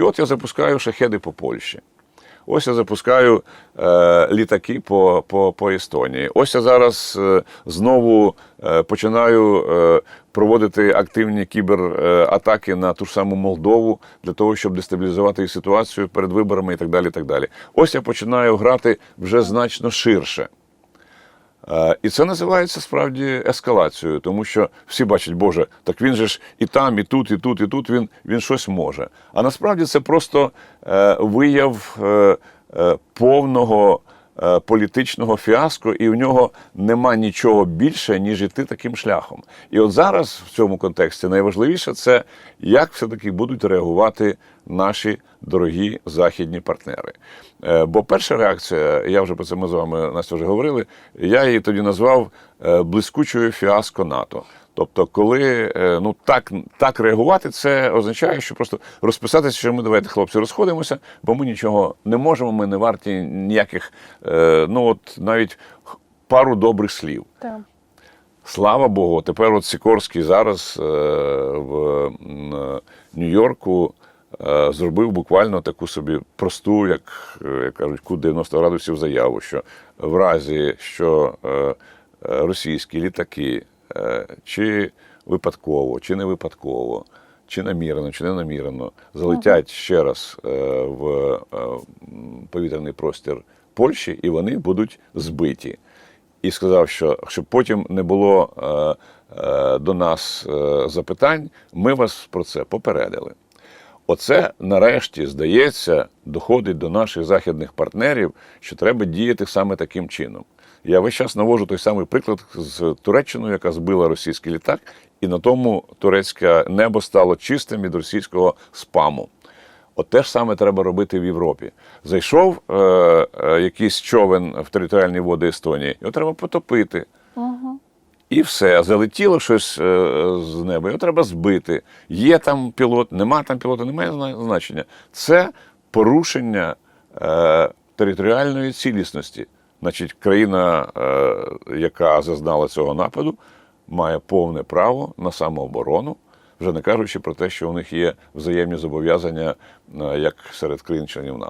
І от я запускаю шахеди по Польщі. Ось я запускаю е, літаки по, по, по Естонії. Ось я зараз е, знову е, починаю е, проводити активні кібератаки на ту ж саму Молдову для того, щоб дестабілізувати ситуацію перед виборами і так далі. І так далі. Ось я починаю грати вже значно ширше. Е, І це називається справді ескалацією, тому що всі бачать, Боже, так він же ж і там, і тут, і тут, і тут він, він щось може. А насправді це просто е, вияв е, повного політичного фіаско, і в нього нема нічого більше, ніж іти таким шляхом. І от зараз в цьому контексті найважливіше це як все-таки будуть реагувати наші дорогі західні партнери. Е, Бо перша реакція, я вже про це ми з вами Настя вже говорили, я її тоді назвав е, блискучою фіаско НАТО. Тобто, коли е, ну так, так реагувати, це означає, що просто розписатися, що ми давайте, хлопці, розходимося, бо ми нічого не можемо, ми не варті ніяких, е, ну от навіть пару добрих слів. Так. Слава Богу, тепер от Сікорський зараз е, в Нью-Йорку зробив буквально таку собі просту, як, як кажуть, ку 90 градусів заяву, що в разі, що російські літаки чи випадково, чи не випадково, чи намірено, чи не намірено, залетять ще раз е, в е, повітряний простір Польщі, і вони будуть збиті і сказав, що щоб потім не було е, е, до нас е, запитань, ми вас про це попередили. Оце нарешті, здається, доходить до наших західних партнерів, що треба діяти саме таким чином. Я весь час навожу той самий приклад з Туреччиною, яка збила російський літак, і на тому турецьке небо стало чистим від російського спаму. От те ж саме треба робити в Європі. Зайшов е, е, якийсь човен в територіальні води Естонії, його треба потопити. І все, залетіло щось е, з неба, його треба збити. Є там пілот, нема там пілота, немає значення. Це порушення е, територіальної цілісності. Значить, країна, е, яка зазнала цього нападу, має повне право на самооборону, вже не кажучи про те, що у них є взаємні зобов'язання, як серед країн-членів НАТО.